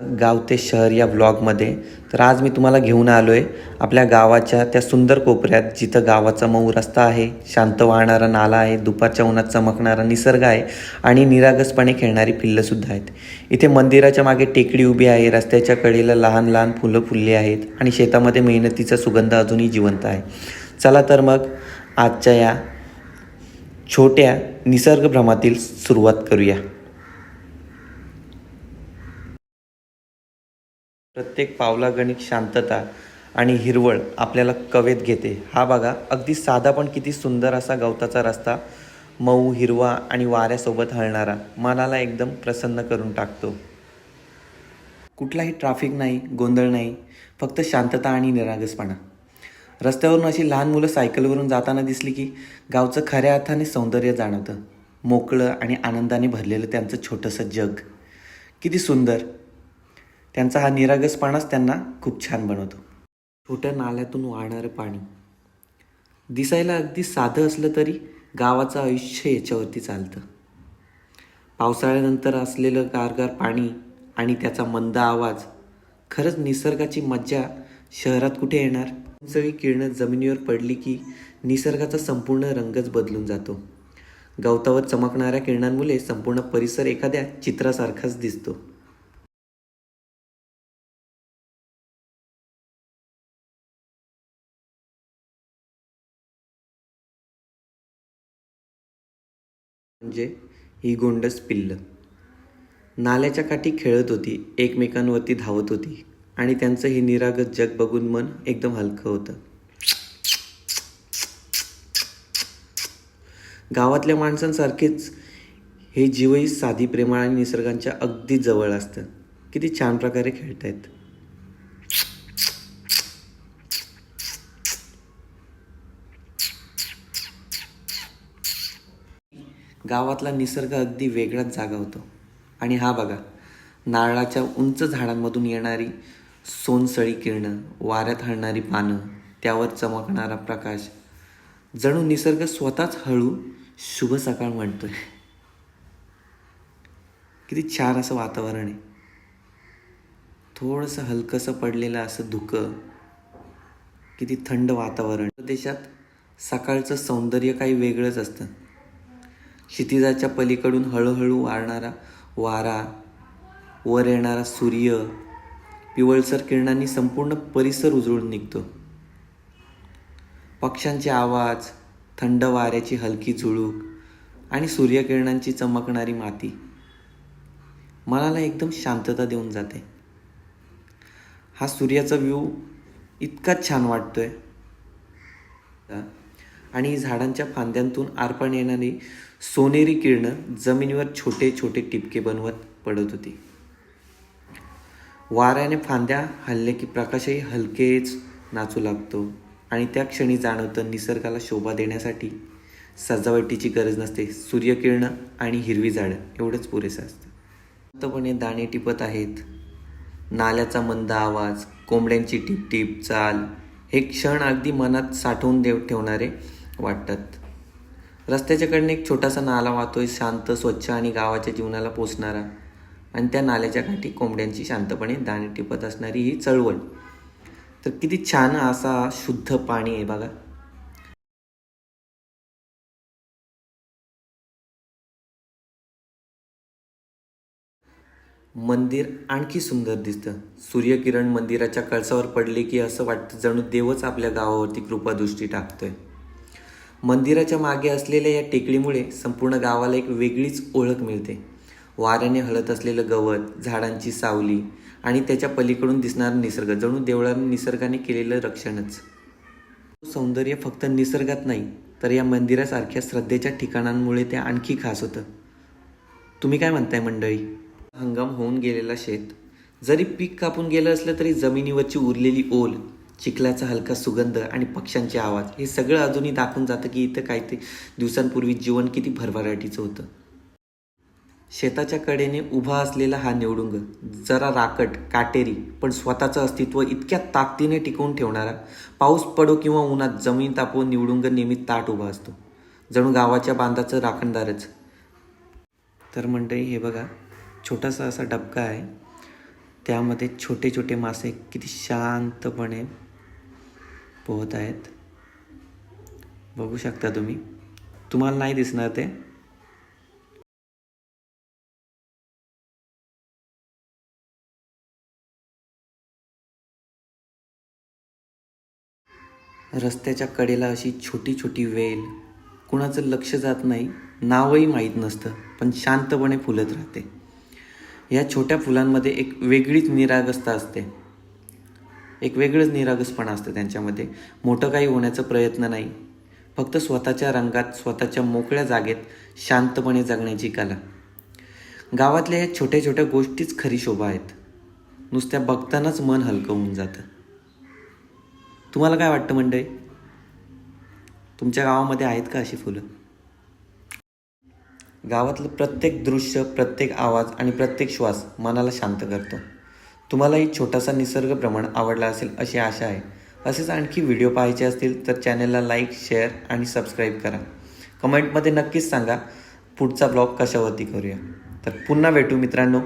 गाव ते शहर या ब्लॉगमध्ये. तर आज मी तुम्हाला घेऊन आलो आहे आपल्या गावाच्या त्या सुंदर कोपऱ्यात जिथं गावाचा मऊ रस्ता आहे शांत वाहणारा नाला आहे दुपारच्या उन्हात चमकणारा निसर्ग आहे आणि निरागसपणे खेळणारी पिल्लंसुद्धा आहेत. इथे मंदिराच्या मागे टेकडी उभी आहे रस्त्याच्या कडेला लहान लहान फुलं फुलली आहेत आणि शेतामध्ये मेहनतीचा सुगंध अजूनही जिवंत आहे. चला तर मग आजच्या या छोट्या निसर्गभ्रमातील सुरुवात करूया. प्रत्येक पावलागणिक शांतता आणि हिरवळ आपल्याला कवेत घेते. हा बघा अगदी साधा पण किती सुंदर असा गवताचा रस्ता मऊ हिरवा आणि वाऱ्यासोबत हलणारा. मनाला एकदम प्रसन्न करून टाकतो. कुठलाही ट्रॅफिक नाही गोंधळ नाही फक्त शांतता आणि निरागसपणा. रस्त्यावरून अशी लहान मुलं सायकलवरून जाताना दिसली की गावचं खऱ्या अर्थाने सौंदर्य जाणवतं. मोकळं आणि आनंदाने भरलेलं त्यांचं छोटंसं जग. किती सुंदर. त्यांचा हा निरागसपणाच त्यांना खूप छान बनवतो. छोट्या नाल्यातून वाहणारं पाणी. दिसायला अगदी साधं असलं तरी गावाचं आयुष्य याच्यावरती चालतं. पावसाळ्यानंतर असलेलं गारगार पाणी आणि त्याचा मंद आवाज खरंच निसर्गाची मज्जा शहरात कुठे येणार? सगळी किरणं जमिनीवर पडली की निसर्गाचा संपूर्ण रंगच बदलून जातो. गवतावर चमकणाऱ्या किरणांमुळे संपूर्ण परिसर एखाद्या चित्रासारखाच दिसतो. म्हणजे ही गोंडस पिल्लं. नाल्याच्या काठी खेळत होती एकमेकांवरती धावत होती आणि त्यांचं हे निरागत जग बघून मन एकदम हलकं होतं. गावातल्या माणसांसारखेच हे जीवही साधी प्रेमाळ आणि निसर्गांच्या अगदी जवळ असतं. किती छान प्रकारे खेळतायत. गावातला निसर्ग अगदी वेगळाच जागा होतो. आणि हा बघा नारळाच्या उंच झाडांमधून येणारी सोनसळी किरणं वाऱ्यात हळणारी पानं त्यावर चमकणारा प्रकाश. जणू निसर्ग स्वतःच हळू शुभ सकाळ म्हणतोय. किती छान असं वातावरण आहे. थोडंसं हलकंसं पडलेलं असं धुकं किती थंड वातावरण. देशात सकाळचं सौंदर्य काही वेगळंच असतं. क्षितिजाच्या पलीकडून हळूहळू वाढणारा वारा वर येणारा सूर्य पिवळसर किरणांनी संपूर्ण परिसर उजळून निघतो. पक्ष्यांचे आवाज थंड वाऱ्याची हलकी झुळूक आणि सूर्यकिरणांची चमकणारी माती मनाला एकदम शांतता देऊन जाते. हा सूर्याचा व्ह्यू इतका छान वाटतोय. आणि झाडांच्या फांद्यांतून आरपण येणारी सोनेरी किरणं जमिनीवर छोटे छोटे टिपके बनवत पडत होती. वाऱ्याने फांद्या हल्ले की प्रकाशही हलकेच नाचू लागतो आणि त्या क्षणी जाणवतं निसर्गाला शोभा देण्यासाठी सजावटीची गरज नसते. सूर्यकिरणं आणि हिरवी झाडं एवढंच पुरेसं असतं. शांतपणे दाणे टिपत आहेत. नाल्याचा मंद आवाज कोंबड्यांची टिप टिप चाल हे क्षण अगदी मनात साठवून देव ठेवणारे वाटतात. रस्त्याच्याकडनं एक छोटासा नाला वाहतोय शांत स्वच्छ आणि गावाच्या जीवनाला पोचणारा आणि त्या नाल्याच्या काठी कोंबड्यांची शांतपणे दाणे टिपत असणारी ही चळवळ. तर किती छान असा शुद्ध पाणी आहे बघा. मंदिर आणखी सुंदर दिसतं. सूर्यकिरण मंदिराच्या कळसावर पडले की असं वाटतं जणू देवच आपल्या गावावरती कृपादृष्टी टाकतोय. मंदिराच्या मागे असलेल्या या टेकडीमुळे संपूर्ण गावाला एक वेगळीच ओळख मिळते. वाऱ्याने हलत असलेलं गवत झाडांची सावली आणि त्याच्या पलीकडून दिसणारा निसर्ग जणू देवळाने निसर्गाने केलेलं रक्षणच. सौंदर्य फक्त निसर्गात नाही तर या मंदिरासारख्या श्रद्धेच्या ठिकाणांमुळे ते आणखी खास होतं. तुम्ही काय म्हणताय मंडळी? हंगाम होऊन गेलेला शेत. जरी पीक कापून गेलं असलं तरी जमिनीवरची उरलेली ओल चिखलाचा हलका सुगंध आणि पक्ष्यांचे आवाज हे सगळं अजूनही दाखवून जातं की इथं काही ते दिवसांपूर्वी जीवन किती भरभराटीचं होतं. शेताच्या कडेने उभा असलेला हा निवडुंग जरा राकट काटेरी पण स्वतःचं अस्तित्व इतक्या ताकदीने टिकवून ठेवणारा पाऊस पडो किंवा उन्हात जमीन तापवून निवडुंग नेहमी ताट उभा असतो. जणू गावाच्या बांधाचं राखणदारच. तर मंडळी हे बघा छोटासा असा डबका आहे. त्यामध्ये छोटे छोटे मासे किती शांतपणे पोहत आहेत. बघू शकता तुम्ही. तुम्हाला नाही दिसणार ते. रस्त्याच्या कडेला अशी छोटी छोटी वेल. कुणाचं लक्ष जात नाही. नावही माहीत नसतं पण शांतपणे फुलत राहते. या छोट्या फुलांमध्ये एक वेगळीच निरागसता असते. एक वेगळंच निरागसपणा असतं त्यांच्यामध्ये. मोठं काही होण्याचा प्रयत्न नाही. फक्त स्वतःच्या रंगात स्वतःच्या मोकळ्या जागेत शांतपणे जगण्याची कला. गावातल्या या छोट्या छोट्या गोष्टीच खरी शोभा आहेत. नुसत्या बघतानाच मन हलकं होऊन जातं. तुम्हाला काय वाटतं मंडळी? तुमच्या गावामध्ये आहेत का अशी फुलं? गावातलं प्रत्येक दृश्य प्रत्येक आवाज आणि प्रत्येक श्वास मनाला शांत करतो. तुम्हालाही छोटासा निसर्ग भ्रमण आवडला असेल अशी आशा आहे. असेच आणखी व्हिडिओ पाहायचे असतील तर चॅनलला लाईक शेअर आणि सबस्क्राईब करा. कमेंटमध्ये नक्कीच सांगा पुढचा ब्लॉग कशावरती करूया. तर पुन्हा भेटू मित्रांनो.